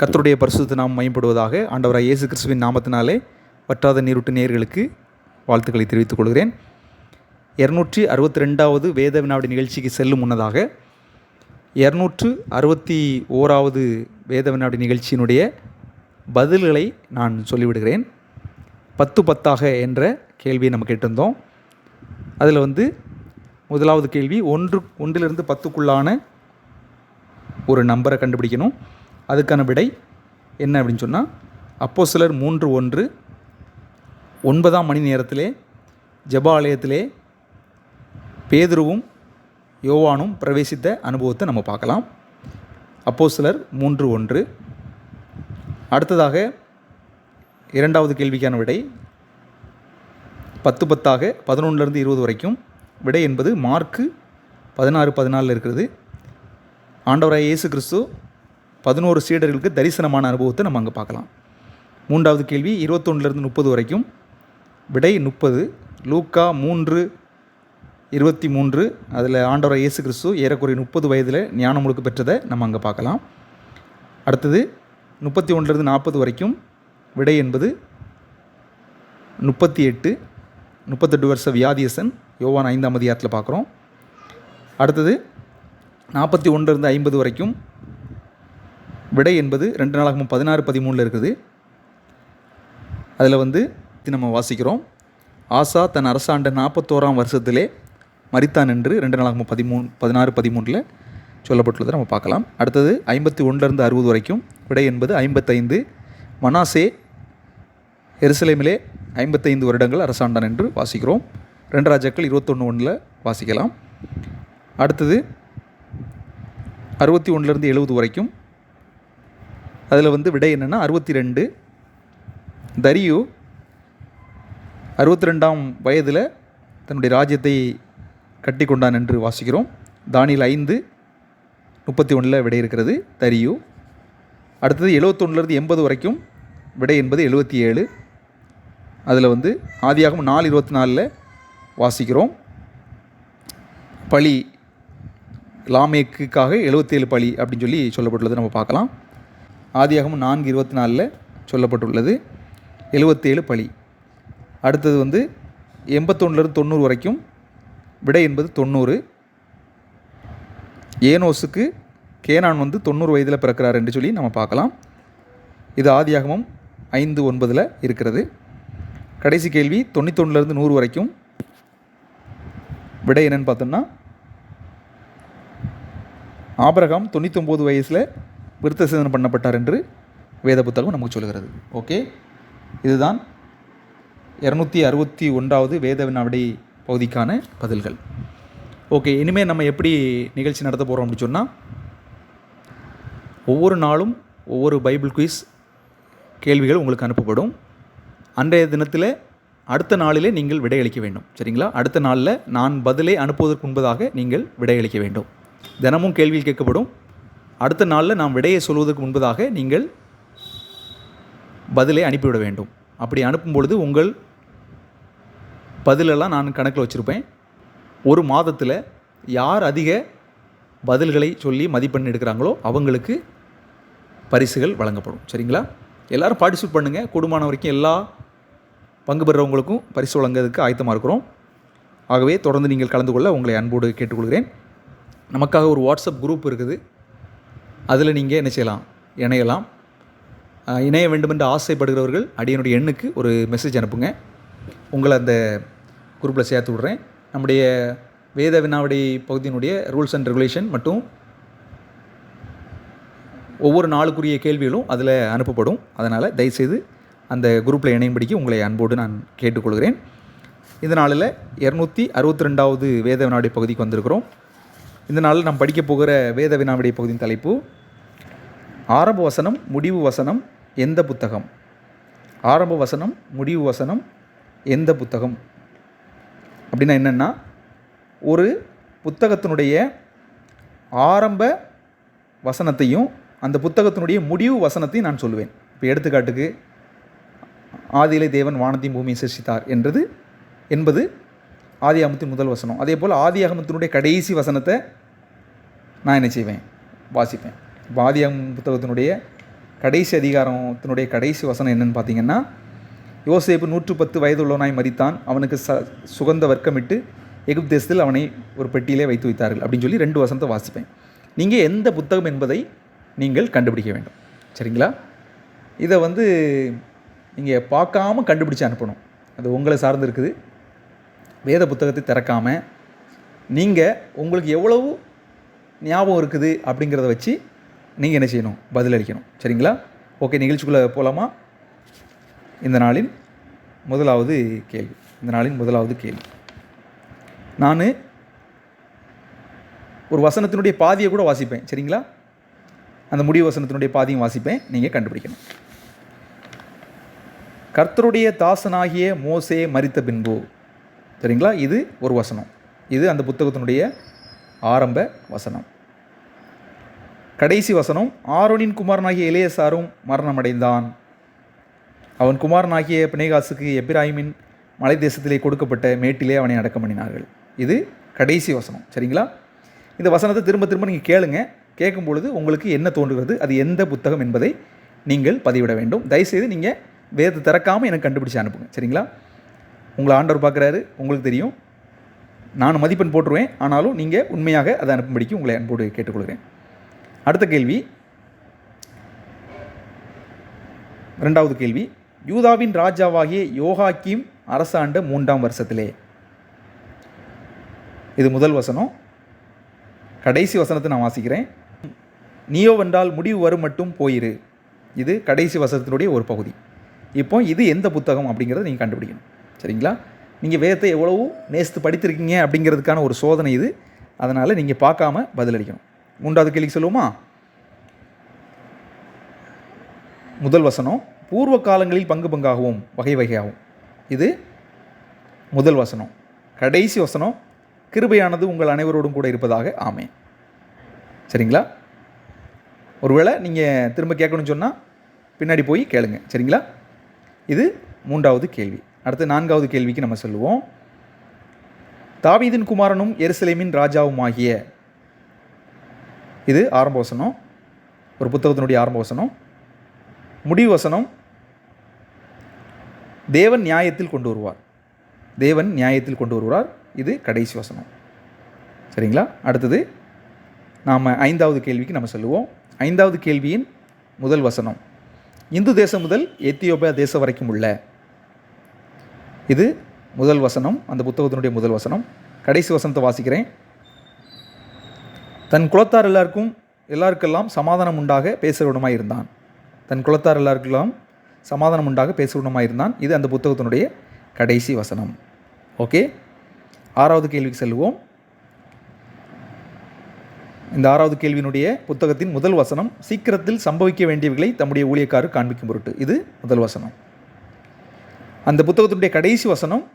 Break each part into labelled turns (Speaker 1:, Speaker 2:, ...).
Speaker 1: கத்தருடைய பரிசுத்த நாம் மையப்படுவதாக ஆண்டவராக இயேசு கிறிஸ்துவின் நாமத்தினாலே வற்றாத நீருட்டு நேர்களுக்கு வாழ்த்துக்களை தெரிவித்துக் கொள்கிறேன். இரநூற்றி அறுபத்தி ரெண்டாவது வேத வினாடி நிகழ்ச்சிக்கு செல்லும் முன்னதாக இரநூற்று அறுபத்தி ஓராவது வேத வினாடி நிகழ்ச்சியினுடைய பதில்களை நான் சொல்லிவிடுகிறேன். பத்து பத்தாக என்ற கேள்வியை நம்ம கேட்டிருந்தோம். அதில் வந்து முதலாவது கேள்வி ஒன்று ஒன்றிலிருந்து பத்துக்குள்ளான ஒரு நம்பரை கண்டுபிடிக்கணும். அதுக்கான விடை என்ன அப்படின்னு சொன்னால் அப்போ சிலர் மூன்று ஒன்று ஒன்பதாம் மணி நேரத்திலே ஜெபாலயத்திலே பேதுருவும் யோவானும் பிரவேசித்த அனுபவத்தை நம்ம பார்க்கலாம். அப்போ சிலர் மூன்று ஒன்று. அடுத்ததாக இரண்டாவது கேள்விக்கான விடை பத்து பத்தாக பதினொன்றுலேருந்து இருபது வரைக்கும். விடை என்பது மார்க்கு பதினாறு பதினாலில் இருக்கிறது. ஆண்டவராக இயேசு கிறிஸ்து பதினோரு சீடர்களுக்கு தரிசனமான அனுபவத்தை நம்ம அங்கே பார்க்கலாம். மூன்றாவது கேள்வி இருபத்தொன்னுலேருந்து முப்பது வரைக்கும். விடை முப்பது லூக்கா மூன்று இருபத்தி மூன்று அதில் ஆண்டவராய் இயேசு கிறிஸ்து ஏறக்குறைய முப்பது வயதில் ஞானம் முழுக்க பெற்றதை நம்ம அங்கே பார்க்கலாம். அடுத்தது முப்பத்தி ஒன்றுலேருந்து நாற்பது வரைக்கும் விடை என்பது முப்பத்தி எட்டு முப்பத்தெட்டு வருஷ வியாதியசன் யோவான் ஐந்தாம் அதிகாரத்தில் பார்க்குறோம். அடுத்தது நாற்பத்தி ஒன்றுலேருந்து ஐம்பது வரைக்கும் விடை என்பது ரெண்டு நாளாகவும் பதினாறு பதிமூணில் இருக்குது. அதில் வந்து இது நம்ம வாசிக்கிறோம். ஆசா தன் அரசாண்ட நாற்பத்தோராம் வருஷத்திலே மரித்தான் என்று ரெண்டு நாளாகவும் பதிமூணு பதினாறு பதிமூணில் சொல்லப்பட்டுள்ளதை நம்ம பார்க்கலாம். அடுத்தது ஐம்பத்தி ஒன்றுலேருந்து அறுபது வரைக்கும் விடை என்பது ஐம்பத்தைந்து. மனாசே எருசலேமிலே ஐம்பத்தைந்து வருடங்கள் அரசாண்டான் என்று வாசிக்கிறோம். ரெண்டு ராஜாக்கள் இருபத்தொன்று ஒன்றில் வாசிக்கலாம். அடுத்தது அறுபத்தி ஒன்றுலேருந்து எழுபது வரைக்கும் அதில் வந்து விடை என்னென்னா அறுபத்தி ரெண்டு தரியு அறுபத்தி ரெண்டாம் வயதில் தன்னுடைய ராஜ்யத்தை கட்டி கொண்டான் என்று வாசிக்கிறோம். தானியில் ஐந்து முப்பத்தி ஒன்றில் விடை இருக்கிறது. தரியு. அடுத்தது எழுபத்தொன்னுலருந்து எண்பது வரைக்கும் விடை என்பது எழுபத்தி ஏழு அதில் வந்து ஆதியாகவும் நாலு இருபத்தி நாலில் வாசிக்கிறோம். பழி லாமேக்குக்காக எழுபத்தேழு பழி அப்படின்னு சொல்லி சொல்லப்பட்டுள்ளது நம்ம பார்க்கலாம். ஆதியாகமும் நான்கு இருபத்தி நாலில் சொல்லப்பட்டுள்ளது. எழுபத்தேழு பழி அடுத்தது வந்து எண்பத்தொன்னுலேருந்து தொண்ணூறு வரைக்கும் விடை என்பது தொண்ணூறு. ஏனோஸுக்கு கேனான் வந்து தொண்ணூறு வயதில் பிறக்கிறார் என்று சொல்லி நம்ம பார்க்கலாம். இது ஆதியாகமும் ஐந்து ஒன்பதில் இருக்கிறது. கடைசி கேள்வி தொண்ணூத்தொன்னுலேருந்து நூறு வரைக்கும் விடை என்னன்னு பார்த்தோம்னா ஆபரகாம் தொண்ணூத்தொம்பது வயசில் விருத்த சேதனம் பண்ணப்பட்டார் என்று வேத புத்தகம் நமக்கு சொல்கிறது. ஓகே? இதுதான் இரநூத்தி அறுபத்தி ஒன்றாவது வேத வினாவிடை பகுதிக்கான பதில்கள். ஓகே இனிமேல் நம்ம எப்படி நிகழ்ச்சி நடத்த போகிறோம் அப்படின்னு சொன்னால் ஒவ்வொரு நாளும் ஒவ்வொரு பைபிள் குயிஸ் கேள்விகள் உங்களுக்கு அனுப்பப்படும். அன்றைய தினத்தில் அடுத்த நாளிலே நீங்கள் விடையளிக்க வேண்டும். சரிங்களா? அடுத்த நாளில் நான் பதிலை அனுப்புவதற்கு முன்பதாக நீங்கள் விடையளிக்க வேண்டும். தினமும் கேள்வியில் கேட்கப்படும். அடுத்த நாளில் நாம் விடையை சொல்வதற்கு முன்பதாக நீங்கள் பதிலை அனுப்பிவிட வேண்டும். அப்படி அனுப்பும் பொழுது உங்கள் பதிலெல்லாம் நான் கணக்கில் வச்சுருப்பேன். ஒரு மாதத்தில் யார் அதிக பதில்களை சொல்லி மதிப்பெண் எடுக்கிறாங்களோ அவங்களுக்கு பரிசுகள் வழங்கப்படும். சரிங்களா? எல்லோரும் பார்ட்டிசிபேட் பண்ணுங்கள் கூடுமான வரைக்கும் எல்லா பங்கு பெறுறவங்களுக்கும் பரிசு வழங்குறதுக்கு ஆயத்தமாக இருக்கிறோம். ஆகவே தொடர்ந்து நீங்கள் கலந்து கொள்ள உங்களை அன்போடு கேட்டுக்கொள்கிறேன். நமக்காக ஒரு வாட்ஸ்அப் குரூப் இருக்குது. அதில் நீங்கள் என்ன செய்யலாம்? இணையலாம். இணைய வேண்டுமென்று ஆசைப்படுகிறவர்கள் அடியனுடைய எண்ணுக்கு ஒரு மெசேஜ் அனுப்புங்க. உங்களை அந்த குரூப்பில் சேர்த்து விட்றேன். நம்முடைய வேத வினாவடி பகுதியினுடைய ரூல்ஸ் அண்ட் ரெகுலேஷன் மற்றும் ஒவ்வொரு நாளுக்குரிய கேள்விகளும் அதில் அனுப்பப்படும். அதனால் தயவுசெய்து அந்த குரூப்பில் இணையும்படிக்கு உங்களை அன்போடு நான் கேட்டுக்கொள்கிறேன். இந்த நாளில் இரநூத்தி அறுபத்தி ரெண்டாவது வேத வினாவடி பகுதிக்கு வந்திருக்கிறோம். இந்த நாளில் நாம் படிக்க போகிற வேத வினாவடி பகுதியின் தலைப்பு ஆரம்ப வசனம் முடிவு வசனம் எந்த புத்தகம்? ஆரம்ப வசனம் முடிவு வசனம் எந்த புத்தகம்? அப்படின்னா என்னென்னா ஒரு புத்தகத்தினுடைய ஆரம்ப வசனத்தையும் அந்த புத்தகத்தினுடைய முடிவு வசனத்தையும் நான் சொல்லுவேன். இப்போ எடுத்துக்காட்டுக்கு ஆதியிலே தேவன் வானத்தையும் பூமியை சிருஷித்தார் என்றது என்பது ஆதி அகமத்தின் முதல் வசனம். அதே போல் ஆதி அகமத்தினுடைய கடைசி வசனத்தை நான் என்ன செய்வேன்? வாசிப்பேன். வாதியம் புத்தகத்தினுடைய கடைசி அதிகாரத்தினுடைய கடைசி வசனம் என்னன்னு பார்த்தீங்கன்னா யோசேப்பு நூற்று பத்து வயதுள்ளவனாய் மதித்தான் அவனுக்கு ச சுகந்த வர்க்கமிட்டு எகிப்து தேசத்தில் அவனை ஒரு பெட்டியிலே வைத்து வைத்தார்கள் அப்படின்னு சொல்லி ரெண்டு வசனத்தை வாசிப்பேன். நீங்கள் எந்த புத்தகம் என்பதை நீங்கள் கண்டுபிடிக்க வேண்டும். சரிங்களா? இதை வந்து நீங்கள் பார்க்காம கண்டுபிடிச்சு அனுப்பணும். அது உங்களை சார்ந்து இருக்குது. வேத புத்தகத்தை திறக்காமல் நீங்கள் உங்களுக்கு எவ்வளவு ஞாபகம் இருக்குது அப்படிங்கிறத வச்சு நீங்கள் என்ன செய்யணும்? பதிலளிக்கணும். சரிங்களா? ஓகே நிகழ்ச்சிக்குள்ளே போகலாமா இந்த நாளின் முதலாவது கேள்வி. இந்த நாளின் முதலாவது கேள்வி. நான் ஒரு வசனத்தினுடைய பாதியை கூட வாசிப்பேன். சரிங்களா? அந்த முடிவு வசனத்தினுடைய பாதியும் வாசிப்பேன். நீங்கள் கண்டுபிடிக்கணும். கர்த்தருடைய தாசனாகிய மோசே மரித்த பின்பு. சரிங்களா? இது ஒரு வசனம். இது அந்த புத்தகத்தினுடைய ஆரம்ப வசனம். கடைசி வசனம் ஆரோனின் குமாரனாகிய இளையசாரும் மரணமடைந்தான். அவன் குமாரனாகிய பிணைகாசுக்கு எப்ராஹிமின் மலை தேசத்திலே கொடுக்கப்பட்ட மேட்டிலே அவனை அடக்கம் பண்ணினார்கள். இது கடைசி வசனம் சரிங்களா? இந்த வசனத்தை திரும்ப திரும்ப நீங்கள் கேளுங்க. கேட்கும் பொழுது உங்களுக்கு என்ன தோன்றுகிறது அது எந்த புத்தகம் என்பதை நீங்கள் பதிவிட வேண்டும். தயவுசெய்து நீங்கள் வேதத்தை திறக்காமல் எனக்கு கண்டுபிடிச்சி அனுப்புங்க சரிங்களா? உங்களை ஆண்டவர் பார்க்குறாரு உங்களுக்கு தெரியும். நான் மதிப்பெண் போட்டுருவேன் ஆனாலும் நீங்கள் உண்மையாக அதை அனுப்பும்படிக்கு உங்களை அன்போடு கேட்டுக்கொள்கிறேன். அடுத்த கேள்வி. ரெண்டாவது கேள்வி. யூதாவின் ராஜாவாகிய யோகாக்கிம் அரசாண்ட மூன்றாம் வருஷத்திலே. இது முதல் வசனம். கடைசி வசனத்தை நான் வாசிக்கிறேன். நீயோ வென்றால் முடிவு வரும் மட்டும் போயிரு. இது கடைசி வசனத்தினுடைய ஒரு பகுதி. இப்போ இது எந்த புத்தகம் அப்படிங்கிறத நீங்கள் கண்டுபிடிக்கணும். சரிங்களா? நீங்கள் வேதத்தை எவ்வளவோ நேசித்து படித்திருக்கீங்க அப்படிங்கிறதுக்கான ஒரு சோதனை இது. அதனால் நீங்கள் பார்க்காம பதிலளிக்கணும். மூன்றாவது கேள்வி சொல்லுவோமா? முதல் வசனம் பூர்வ காலங்களில் பங்கு பங்காகவும் வகை வகையாகவும். இது முதல் வசனம். கடைசி வசனம் கிருபையானது உங்கள் அனைவரோடும் கூட இருப்பதாக. ஆமே சரிங்களா? ஒருவேளை நீங்கள் திரும்ப கேட்கணும்னு சொன்னால் பின்னாடி போய் கேளுங்க. சரிங்களா? இது மூன்றாவது கேள்வி. அடுத்து நான்காவது கேள்விக்கு நம்ம சொல்லுவோம். தாவீதின் குமாரனும் எருசலேமின் ராஜாவுமாகிய இது ஆரம்ப வசனம். ஒரு புத்தகத்தினுடைய ஆரம்ப வசனம். முடிவு வசனம். தேவன் நியாயத்தில் கொண்டு வருவார். தேவன் நியாயத்தில் கொண்டு வருவார். இது கடைசி வசனம். சரிங்களா? அடுத்தது நாம் ஐந்தாவது கேள்விக்கு நம்ம சொல்லுவோம். ஐந்தாவது கேள்வியின் முதல் வசனம். இந்து தேசம் முதல் எத்தியோப்பியா தேசம் வரைக்கும் உள்ள. இது முதல் வசனம். அந்த புத்தகத்தினுடைய முதல் வசனம். கடைசி வசனத்தை வாசிக்கிறேன். தன் குலத்தார் எல்லாருக்கும் எல்லாருக்கெல்லாம் சமாதானம் உண்டாக பேசுகிறவனுமாய் இருந்தான். தன் குலத்தார் எல்லாருக்கெல்லாம் சமாதானம் உண்டாக பேசுகிறவனுமாய் இருந்தான். இது அந்த புத்தகத்தினுடைய கடைசி வசனம். ஓகே? ஆறாவது கேள்விக்கு செல்வோம் இந்த ஆறாவது கேள்வியினுடைய புத்தகத்தின் முதல் வசனம் சீக்கிரத்தில் சம்பவிக்க வேண்டியவைகளை தம்முடைய ஊழியக்காரர் காண்பிக்கும் பொருட்டு. இது முதல் வசனம். அந்த புத்தகத்தினுடைய கடைசி வசனம்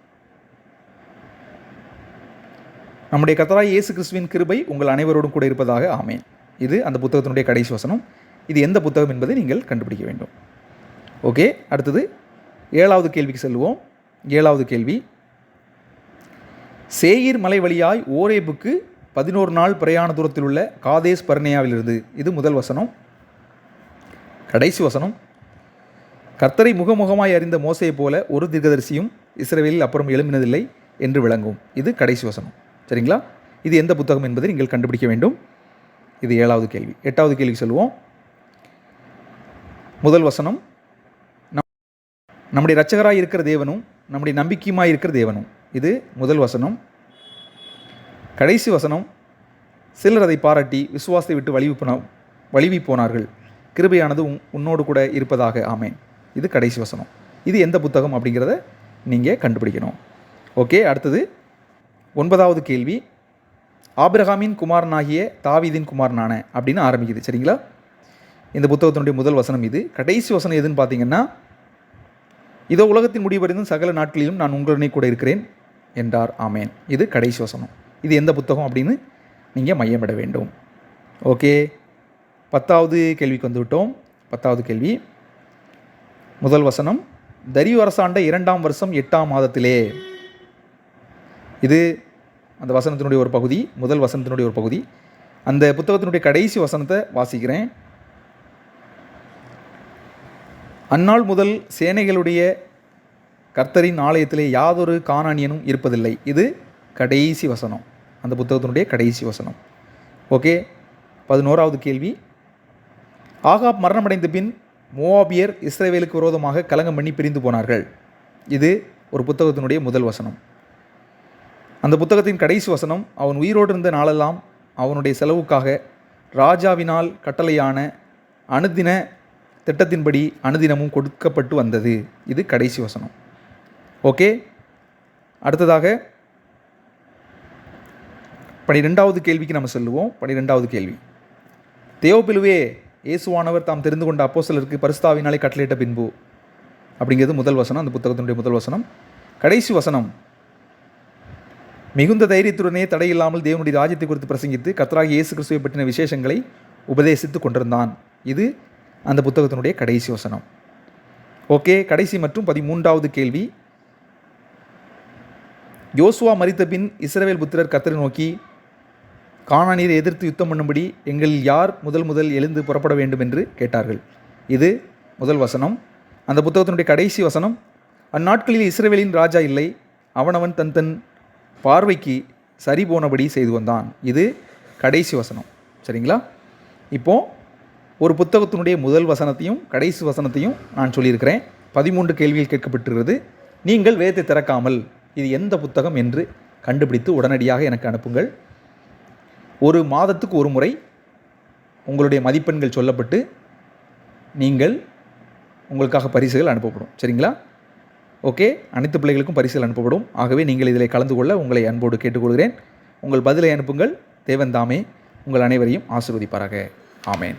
Speaker 1: நம்முடைய கத்தராய் இயேசு கிறிஸ்துவின் கிருபை உங்கள் அனைவரோடும் கூட இருப்பதாக ஆமேன். இது அந்த புத்தகத்தினுடைய கடைசி வசனம். இது எந்த புத்தகம் என்பதை நீங்கள் கண்டுபிடிக்க வேண்டும். ஓகே அடுத்தது ஏழாவது கேள்விக்கு செல்வோம். ஏழாவது கேள்வி. சேயிர் மலை வழியாய் ஓரேபுக்கு பதினோரு நாள் பிரயாண தூரத்தில் உள்ள காதேஸ் பர்னேயாவிலிருந்து இது முதல் வசனம். கடைசி வசனம். கர்த்தரை முகமுகமாய் அறிந்த மோசையைப் போல ஒரு தீர்க்கதரிசியும் இஸ்ரேலில் அப்புறம் எழும்பினதில்லை என்று விளங்கும். இது கடைசி வசனம். சரிங்களா? இது எந்த புத்தகம் என்பதை நீங்கள் கண்டுபிடிக்க வேண்டும். இது ஏழாவது கேள்வி. எட்டாவது கேள்வி சொல்லுவோம் முதல் வசனம். நம் நம்முடைய இரட்சகராய் இருக்கிற தேவனும் நம்முடைய நம்பிக்கையுமாக இருக்கிற தேவனும். இது முதல் வசனம். கடைசி வசனம். சிலர் அதை பாராட்டி விசுவாசத்தை விட்டு வலிவு போன வலிவி போனார்கள். கிருபையானது உன் உன்னோடு கூட இருப்பதாக. ஆமேன். இது கடைசி வசனம். இது எந்த புத்தகம் அப்படிங்கிறத நீங்கள் கண்டுபிடிக்கணும். ஓகே அடுத்தது. ஒன்பதாவது கேள்வி. ஆபிரகாமின் குமாரனாகிய தாவீதின் குமாரனான அப்படின்னு ஆரம்பிக்குது சரிங்களா? இந்த புத்தகத்தினுடைய முதல் வசனம் இது. கடைசி வசனம் எதுன்னு பார்த்தீங்கன்னா இதோ உலகத்தின் முடிவடைந்தும் சகல நாட்களிலும் நான் உங்களுடனே கூட இருக்கிறேன் என்றார். ஆமேன். இது கடைசி வசனம். இது எந்த புத்தகம் அப்படின்னு நீங்கள் மையமிட வேண்டும். ஓகே. பத்தாவது கேள்விக்கு வந்துவிட்டோம். பத்தாவது கேள்வி. முதல் வசனம். தரியு அரசாண்ட இரண்டாம் வருஷம் எட்டாம் மாதத்திலே இது அந்த வசனத்தினுடைய ஒரு பகுதி முதல் வசனத்தினுடைய ஒரு பகுதி. அந்த புத்தகத்தினுடைய கடைசி வசனத்தை வாசிக்கிறேன். அந்நாள் முதல் சேனைகளுடைய கர்த்தரின் ஆலயத்திலே யாதொரு காணானியனும் இருப்பதில்லை. இது கடைசி வசனம். அந்த புத்தகத்தினுடைய கடைசி வசனம். ஓகே? பதினோராவது கேள்வி. ஆகாப் மரணமடைந்த பின் மோவாபியர் இஸ்ரேவேலுக்கு விரோதமாக கலங்கம் பண்ணி பிரிந்து போனார்கள். இது ஒரு புத்தகத்தினுடைய முதல் வசனம். அந்த புத்தகத்தின் கடைசி வசனம் அவன் உயிரோடு இருந்த நாளெல்லாம் அவனுடைய செலவுக்காக ராஜாவினால் கட்டளையான அனுதின திட்டத்தின்படி அனுதினமும் கொடுக்கப்பட்டு வந்தது. இது கடைசி வசனம். ஓகே? அடுத்ததாக பனிரெண்டாவது கேள்விக்கு நம்ம செல்லுவோம். பனிரெண்டாவது கேள்வி. தேவப்பிலுவே இயேசுவானவர் தாம் தெரிந்து கொண்ட அப்போஸ்தலருக்கு பரிஸ்தாவினாலே கட்டளையிட்ட பின்பு அப்படிங்கிறது முதல் வசனம் அந்த புத்தகத்தினுடைய முதல் வசனம். கடைசி வசனம் மிகுந்த தைரியத்துடனே தடையில்லாமல் தேவனுடைய ராஜ்யத்தை குறித்து பிரசங்கித்து கர்த்தராகிய இயேசு கிறிஸ்துவை பற்றின விசேஷங்களை உபதேசித்து கொண்டிருந்தான். இது அந்த புத்தகத்தினுடைய கடைசி வசனம். ஓகே கடைசி மற்றும் பதிமூன்றாவது கேள்வி. யோசுவா மறித்த பின் இஸ்ரவேல் புத்திரர் கத்தரை நோக்கி கானானீரை எதிர்த்து யுத்தம் பண்ணும்படி எங்களில் யார் முதல் முதல் எழுந்து புறப்பட வேண்டும் என்று கேட்டார்கள்? இது முதல் வசனம். அந்த புத்தகத்தினுடைய கடைசி வசனம் அந்நாட்களில் இஸ்ரேவேலின் ராஜா இல்லை அவனவன் தன் தன் பார்வைக்கு சரி போனபடி செய்து வந்தான். இது கடைசி வசனம். சரிங்களா? இப்போது ஒரு புத்தகத்தினுடைய முதல் வசனத்தையும் கடைசி வசனத்தையும் நான் சொல்லியிருக்கிறேன். பதிமூன்று கேள்விகள் கேட்கப்பட்டிருக்கிறது. நீங்கள் வேதத்தை திறக்காமல் இது எந்த புத்தகம் என்று கண்டுபிடித்து உடனடியாக எனக்கு அனுப்புங்கள். ஒரு மாதத்துக்கு ஒரு முறை உங்களுடைய மதிப்பெண்கள் சொல்லப்பட்டு நீங்கள் உங்களுக்காக பரிசுகள் அனுப்பப்படும். சரிங்களா? ஓகே? அனைத்து பிள்ளைகளுக்கும் பரிசுகள் அனுப்பப்படும். ஆகவே நீங்கள் இதில் கலந்து கொள்ள உங்களை அன்போடு கேட்டுக்கொள்கிறேன். உங்கள் பதிலை அனுப்புங்கள். தேவன் தாமே உங்கள் அனைவரையும் ஆசிர்வதிப்பாராக. ஆமேன்.